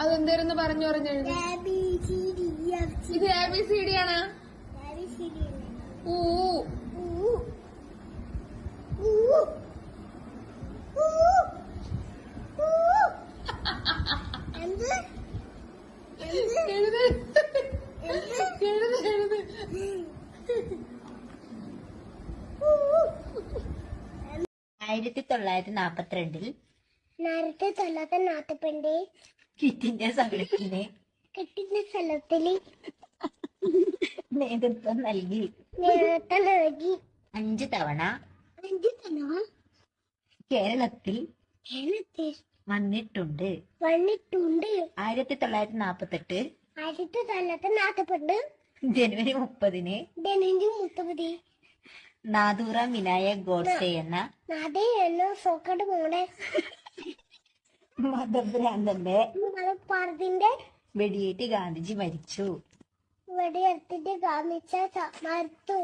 അതെന്തേരെന്ന് പറഞ്ഞു പറഞ്ഞു. E ഇത് എ ബി സി ഡി ആണ്. ഊ. എഴുത്. എഴുത് എഴുത്. ആയിരത്തി തൊള്ളായിരത്തി നാപ്പത്തിരണ്ടിൽ നേരത്തെ തൊള്ളാത്ത നാട്ടുപെണ്ടെ കിറ്റിന്റെ സംഘടനത്തിന് കിട്ടിന്റെ സ്ഥലത്തിൽ നേതൃത്വം നൽകി. നേതൃത്വം നൽകി. അഞ്ചു തവണ അഞ്ച് തവണ കേരളത്തിൽ കേരളത്തിൽ വന്നിട്ടുണ്ട്. വന്നിട്ടുണ്ട്. ആയിരത്തി തൊള്ളായിരത്തി നാപ്പത്തെട്ട് ആയിരത്തി തൊള്ളായിരത്തി നാപ്പത്തെട്ട് ജനുവരി മുപ്പതിന് ജനുവരി മുത്തപതി നാദൂറ വിനായക് ഗോഡ്സെ എന്ന നാദേ എന്ന സോക്കട്ട് മോടെ മതഭ്രാന്തന്റെ മലപ്പാടത്തിന്റെ വെടിയേറ്റ് ഗാന്ധിജി മരിച്ചു. വെടിയെടുത്തിട്ട് ഗാന്ധിച്ച മറുത്തു